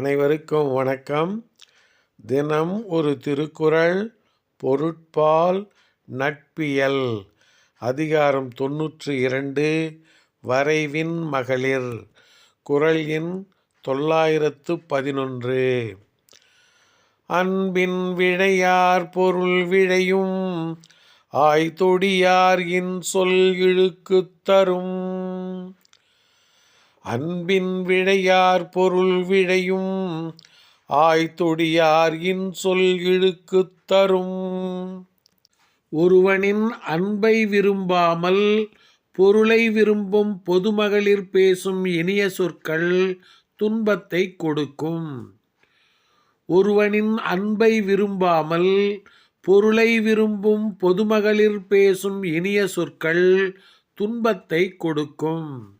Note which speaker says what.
Speaker 1: அனைவருக்கும் வணக்கம். தினம் ஒரு திருக்குறள் பொருட்பால் நட்பியல். அதிகாரம் தொன்னூற்றி இரண்டு வரைவின் மகளிர். குரல் எண் தொள்ளாயிரத்து பதினொன்று. அன்பின் விழையார் பொருள் விழையும் ஆய்தொடியார் இன் சொல் இழுக்குத் தரும். அன்பின் விழையார் பொருள் விழையும் ஆய்தொடியார் இன் சொல் இழுக்குத் தரும். ஒருவனின் அன்பை விரும்பாமல் பொருளை விரும்பும் பொதுமகளிர் பேசும் இனிய சொற்கள் துன்பத்தை கொடுக்கும். ஒருவனின் அன்பை விரும்பாமல் பொருளை விரும்பும் பொதுமகளிர் பேசும் இனிய சொற்கள் துன்பத்தை கொடுக்கும்.